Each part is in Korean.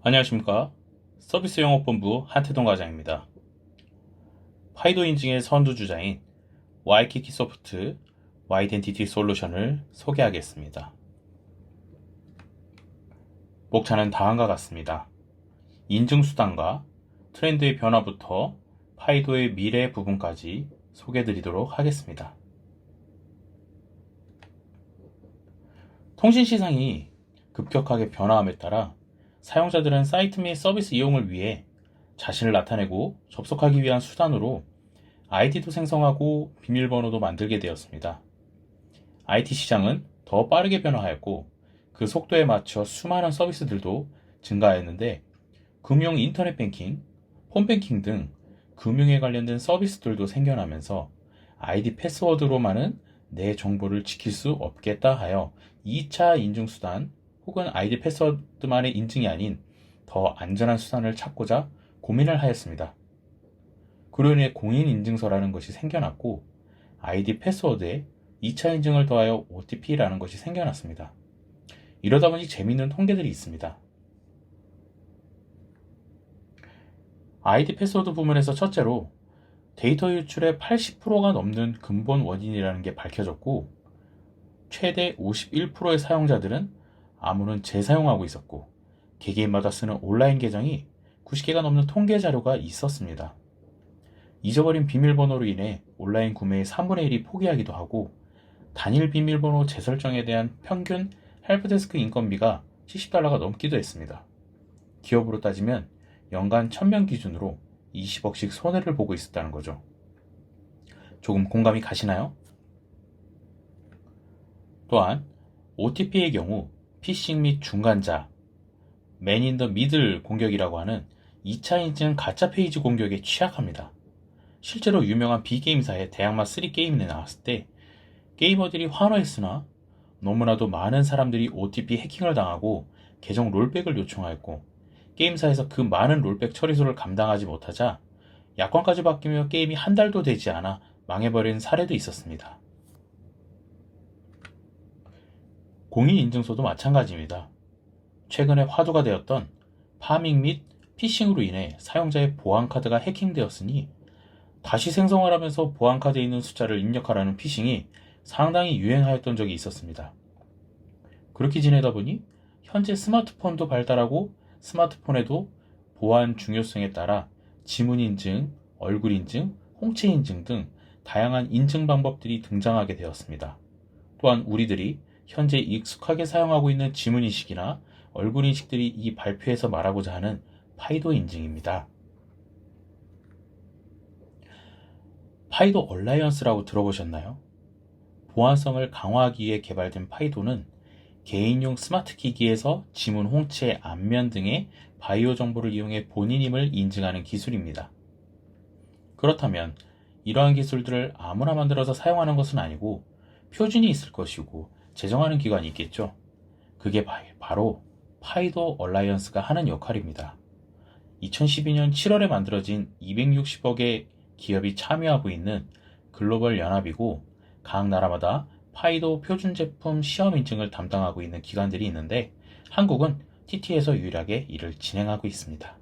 안녕하십니까. 서비스 영업본부 한태동 과장입니다. 파이도 인증의 선두주자인 와이키키 소프트 와이덴티티 솔루션을 소개하겠습니다. 목차는 다음과 같습니다. 인증수단과 트렌드의 변화부터 파이도의 미래 부분까지 소개해드리도록 하겠습니다. 통신 시장이 급격하게 변화함에 따라 사용자들은 사이트 및 서비스 이용을 위해 자신을 나타내고 접속하기 위한 수단으로 ID도 생성하고 비밀번호도 만들게 되었습니다. IT 시장은 더 빠르게 변화하였고 그 속도에 맞춰 수많은 서비스들도 증가하였는데 금융 인터넷 뱅킹, 홈뱅킹 등 금융에 관련된 서비스들도 생겨나면서 아이디 패스워드로만은 내 정보를 지킬 수 없겠다 하여 2차 인증 수단 혹은 아이디 패스워드만의 인증이 아닌 더 안전한 수단을 찾고자 고민을 하였습니다. 그로 인해 공인인증서라는 것이 생겨났고 아이디 패스워드에 2차 인증을 더하여 OTP라는 것이 생겨났습니다. 이러다 보니 재미있는 통계들이 있습니다. 아이디 패스워드 부문에서 첫째로 데이터 유출의 80%가 넘는 근본 원인이라는 게 밝혀졌고 최대 51%의 사용자들은 암호는 재사용하고 있었고 개개인마다 쓰는 온라인 계정이 90개가 넘는 통계 자료가 있었습니다. 잊어버린 비밀번호로 인해 온라인 구매의 3분의 1이 포기하기도 하고 단일 비밀번호 재설정에 대한 평균 헬프데스크 인건비가 70달러가 넘기도 했습니다. 기업으로 따지면 연간 1000명 기준으로 20억씩 손해를 보고 있었다는 거죠. 조금 공감이 가시나요? 또한 OTP의 경우 피싱 및 중간자, 맨인 더 미들 공격이라고 하는 2차 인증 가짜 페이지 공격에 취약합니다. 실제로 유명한 B게임사의 대항마 3 게임에 나왔을 때 게이머들이 환호했으나 너무나도 많은 사람들이 OTP 해킹을 당하고 계정 롤백을 요청하였고 게임사에서 그 많은 롤백 처리소를 감당하지 못하자 약관까지 바뀌며 게임이 한 달도 되지 않아 망해버린 사례도 있었습니다. 공인인증서도 마찬가지입니다. 최근에 화두가 되었던 파밍 및 피싱으로 인해 사용자의 보안카드가 해킹되었으니 다시 생성을 하면서 보안카드에 있는 숫자를 입력하라는 피싱이 상당히 유행하였던 적이 있었습니다. 그렇게 지내다 보니 현재 스마트폰도 발달하고 스마트폰에도 보안 중요성에 따라 지문 인증, 얼굴 인증, 홍채 인증 등 다양한 인증 방법들이 등장하게 되었습니다. 또한 우리들이 현재 익숙하게 사용하고 있는 지문 인식이나 얼굴 인식들이 이 발표에서 말하고자 하는 파이도 인증입니다. 파이도 얼라이언스라고 들어보셨나요? 보안성을 강화하기 위해 개발된 파이도는 개인용 스마트 기기에서 지문 홍채, 안면 등의 바이오 정보를 이용해 본인임을 인증하는 기술입니다. 그렇다면 이러한 기술들을 아무나 만들어서 사용하는 것은 아니고 표준이 있을 것이고 제정하는 기관이 있겠죠. 그게 바로 파이도 얼라이언스가 하는 역할입니다. 2012년 7월에 만들어진 260억의 기업이 참여하고 있는 글로벌 연합이고 각 나라마다 파이도 표준 제품 시험 인증을 담당하고 있는 기관들이 있는데 한국은 TT에서 유일하게 이를 진행하고 있습니다.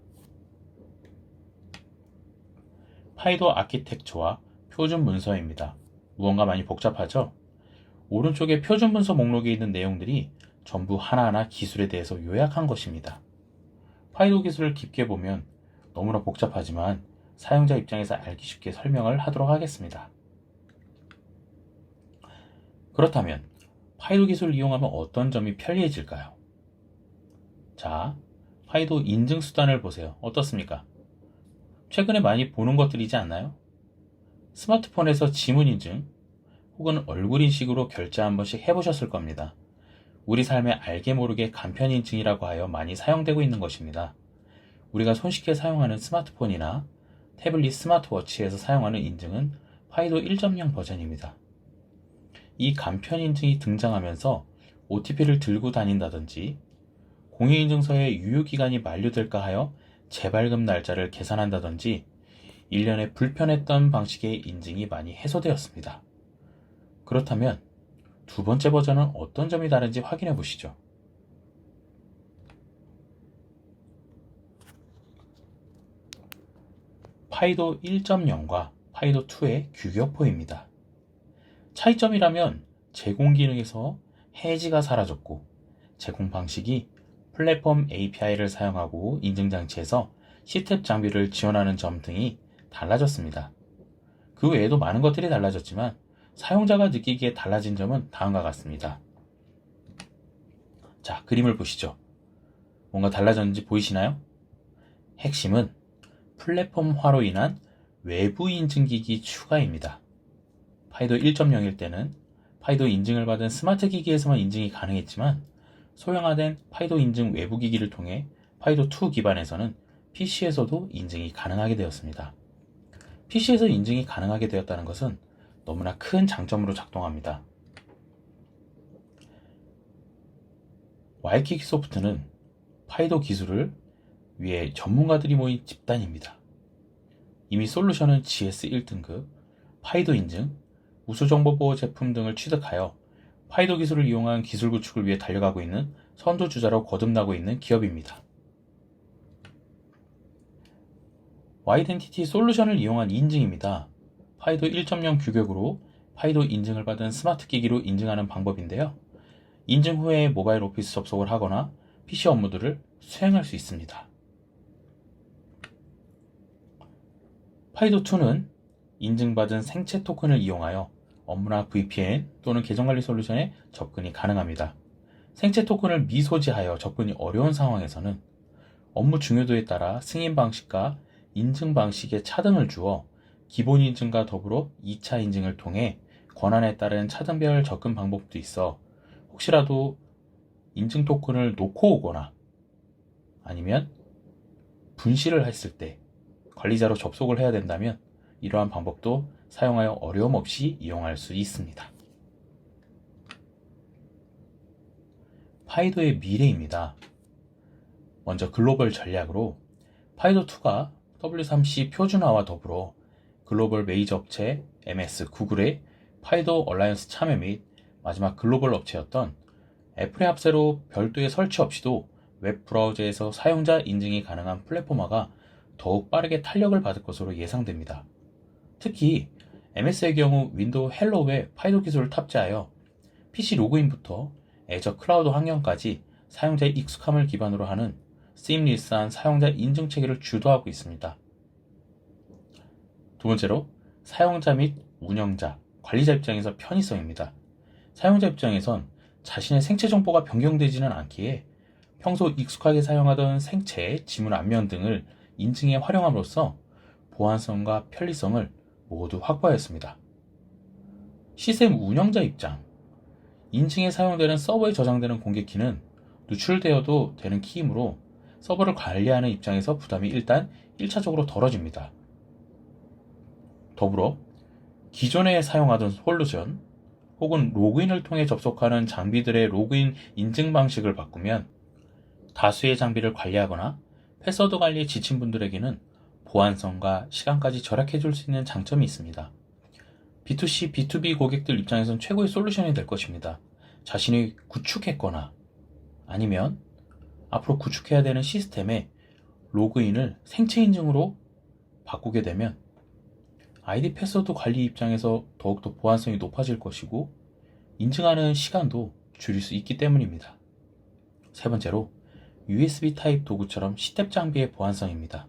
파이도 아키텍처와 표준 문서입니다. 무언가 많이 복잡하죠? 오른쪽에 표준 문서 목록에 있는 내용들이 전부 하나하나 기술에 대해서 요약한 것입니다. 파이도 기술을 깊게 보면 너무나 복잡하지만 사용자 입장에서 알기 쉽게 설명을 하도록 하겠습니다. 그렇다면 파이도 기술을 이용하면 어떤 점이 편리해질까요? 자, 파이도 인증 수단을 보세요. 어떻습니까? 최근에 많이 보는 것들이지 않나요? 스마트폰에서 지문 인증 혹은 얼굴 인식으로 결제 한 번씩 해보셨을 겁니다. 우리 삶에 알게 모르게 간편 인증이라고 하여 많이 사용되고 있는 것입니다. 우리가 손쉽게 사용하는 스마트폰이나 태블릿 스마트워치에서 사용하는 인증은 파이도 1.0 버전입니다. 이 간편 인증이 등장하면서 OTP를 들고 다닌다든지 공인인증서의 유효기간이 만료될까 하여 재발급 날짜를 계산한다든지 일련의 불편했던 방식의 인증이 많이 해소되었습니다. 그렇다면 두 번째 버전은 어떤 점이 다른지 확인해 보시죠. 파이도 1.0과 파이도 2의 규격포입니다. 차이점이라면 제공 기능에서 해지가 사라졌고 제공 방식이 플랫폼 API를 사용하고 인증장치에서 시탭 장비를 지원하는 점 등이 달라졌습니다. 그 외에도 많은 것들이 달라졌지만 사용자가 느끼기에 달라진 점은 다음과 같습니다. 자, 그림을 보시죠. 뭔가 달라졌는지 보이시나요? 핵심은 플랫폼화로 인한 외부 인증기기 추가입니다. 파이도 1.0일 때는 파이도 인증을 받은 스마트 기기에서만 인증이 가능했지만 소형화된 파이도 인증 외부 기기를 통해 파이도 2 기반에서는 PC에서도 인증이 가능하게 되었습니다. PC에서 인증이 가능하게 되었다는 것은 너무나 큰 장점으로 작동합니다. 와이키키 소프트는 파이도 기술을 위해 전문가들이 모인 집단입니다. 이미 솔루션은 GS 1등급, 파이도 인증, 우수정보보호 제품 등을 취득하여 파이도 기술을 이용한 기술 구축을 위해 달려가고 있는 선두주자로 거듭나고 있는 기업입니다. 와이덴티티 솔루션을 이용한 인증입니다. 파이도 1.0 규격으로 파이도 인증을 받은 스마트 기기로 인증하는 방법인데요. 인증 후에 모바일 오피스 접속을 하거나 PC 업무들을 수행할 수 있습니다. 파이도2는 인증받은 생체 토큰을 이용하여 업무나 VPN 또는 계정관리 솔루션에 접근이 가능합니다. 생체 토큰을 미소지하여 접근이 어려운 상황에서는 업무 중요도에 따라 승인 방식과 인증 방식의 차등을 주어 기본 인증과 더불어 2차 인증을 통해 권한에 따른 차등별 접근 방법도 있어 혹시라도 인증 토큰을 놓고 오거나 아니면 분실을 했을 때 관리자로 접속을 해야 된다면 이러한 방법도 사용하여 어려움 없이 이용할 수 있습니다. 파이도의 미래입니다. 먼저 글로벌 전략으로 파이도2가 W3C 표준화와 더불어 글로벌 메이저 업체 MS 구글의 파이도 얼라이언스 참여 및 마지막 글로벌 업체였던 애플의 합세로 별도의 설치 없이도 웹 브라우저에서 사용자 인증이 가능한 플랫폼화가 더욱 빠르게 탄력을 받을 것으로 예상됩니다. 특히 MS의 경우 윈도우 헬로우에 파이도 기술을 탑재하여 PC 로그인부터 애저 클라우드 환경까지 사용자의 익숙함을 기반으로 하는 시임리스한 사용자 인증 체계를 주도하고 있습니다. 두 번째로 사용자 및 운영자, 관리자 입장에서 편의성입니다. 사용자 입장에선 자신의 생체 정보가 변경되지는 않기에 평소 익숙하게 사용하던 생체, 지문 안면 등을 인증에 활용함으로써 보안성과 편리성을 모두 확보하였습니다. 시스템 운영자 입장 인증에 사용되는 서버에 저장되는 공개키는 누출되어도 되는 키이므로 서버를 관리하는 입장에서 부담이 일단 1차적으로 덜어집니다. 더불어 기존에 사용하던 솔루션 혹은 로그인을 통해 접속하는 장비들의 로그인 인증 방식을 바꾸면 다수의 장비를 관리하거나 패스워드 관리에 지친 분들에게는 보안성과 시간까지 절약해 줄 수 있는 장점이 있습니다. B2C, B2B 고객들 입장에선 최고의 솔루션이 될 것입니다. 자신이 구축했거나 아니면 앞으로 구축해야 되는 시스템에 로그인을 생체 인증으로 바꾸게 되면 아이디 패스워드 관리 입장에서 더욱더 보안성이 높아질 것이고 인증하는 시간도 줄일 수 있기 때문입니다. 세 번째로 USB 타입 도구처럼 시탭 장비의 보안성입니다.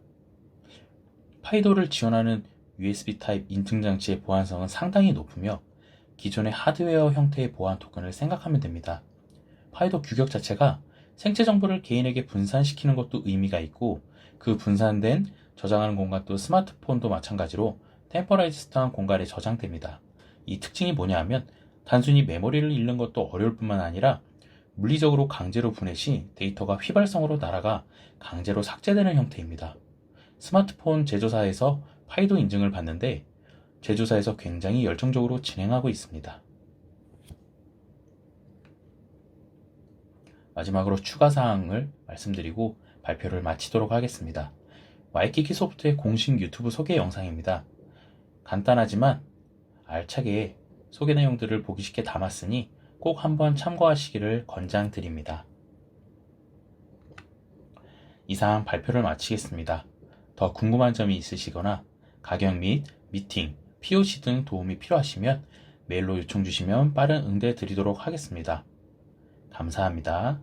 파이도를 지원하는 USB 타입 인증 장치의 보안성은 상당히 높으며 기존의 하드웨어 형태의 보안 토큰을 생각하면 됩니다. 파이도 규격 자체가 생체 정보를 개인에게 분산시키는 것도 의미가 있고 그 분산된 저장하는 공간도 스마트폰도 마찬가지로 템퍼라이즈스트한 공간에 저장됩니다. 이 특징이 뭐냐 하면 단순히 메모리를 잃는 것도 어려울 뿐만 아니라 물리적으로 강제로 분해 시 데이터가 휘발성으로 날아가 강제로 삭제되는 형태입니다. 스마트폰 제조사에서 파이도 인증을 받는데 제조사에서 굉장히 열정적으로 진행하고 있습니다. 마지막으로 추가 사항을 말씀드리고 발표를 마치도록 하겠습니다. 와이키키 소프트의 공식 유튜브 소개 영상입니다. 간단하지만 알차게 소개 내용들을 보기 쉽게 담았으니 꼭 한번 참고하시기를 권장드립니다. 이상 발표를 마치겠습니다. 더 궁금한 점이 있으시거나 가격 및 미팅, POC 등 도움이 필요하시면 메일로 요청 주시면 빠른 응대 드리도록 하겠습니다. 감사합니다.